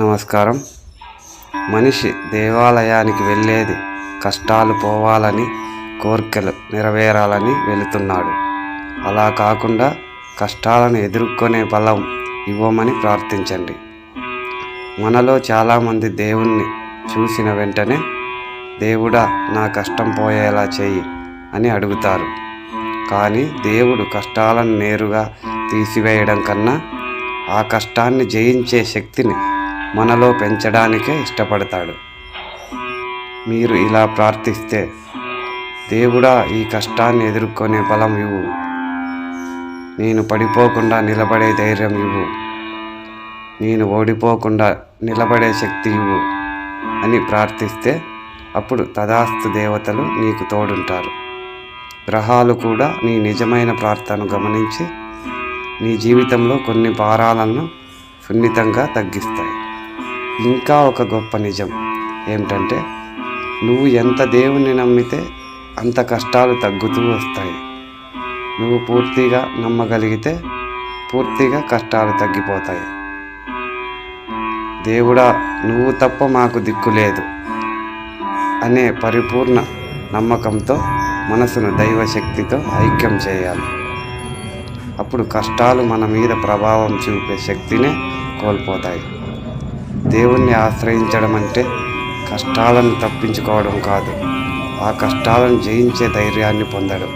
నమస్కారం. మనిషి దేవాలయానికి వెళ్ళేది కష్టాలు పోవాలని కోరికలు నెరవేరాలని వెళుతున్నాడు. అలా కాకుండా కష్టాలను ఎదుర్కొనే బలం ఇవ్వమని ప్రార్థించండి. మనలో చాలామంది దేవుణ్ణి చూసిన వెంటనే దేవుడా నా కష్టం పోయేలా చేయి అని అడుగుతారు. కానీ దేవుడు కష్టాలను నేరుగా తీసివేయడం కన్నా ఆ కష్టాన్ని జయించే శక్తిని మనలో పెంచడానికే ఇష్టపడతాడు. మీరు ఇలా ప్రార్థిస్తే దేవుడా ఈ కష్టాన్ని ఎదుర్కొనే బలం ఇవ్వు. నేను పడిపోకుండా నిలబడే ధైర్యం ఇవ్వు. నేను ఓడిపోకుండా నిలబడే శక్తి ఇవ్వు అని ప్రార్థిస్తే అప్పుడు తదాస్తు దేవతలు నీకు తోడుంటారు. గ్రహాలు కూడా నీ నిజమైన ప్రార్థనను గమనించి నీ జీవితంలో కొన్ని భారాలను సున్నితంగా తగ్గిస్తాయి. ఇంకా ఒక గొప్ప నిజం ఏమిటంటే నువ్వు ఎంత దేవుణ్ణి నమ్మితే అంత కష్టాలు తగ్గుతూ వస్తాయి. నువ్వు పూర్తిగా నమ్మగలిగితే పూర్తిగా కష్టాలు తగ్గిపోతాయి. దేవుడా నువ్వు తప్ప మాకు దిక్కు లేదు అనే పరిపూర్ణ నమ్మకంతో మనసును దైవశక్తితో ఐక్యం చేయాలి. అప్పుడు కష్టాలు మన మీద ప్రభావం చూపే శక్తినే కోల్పోతాయి. దేవుణ్ణి ఆశ్రయించడం అంటే కష్టాలను తప్పించుకోవడం కాదు. ఆ కష్టాలను జయించే ధైర్యాన్ని పొందడం.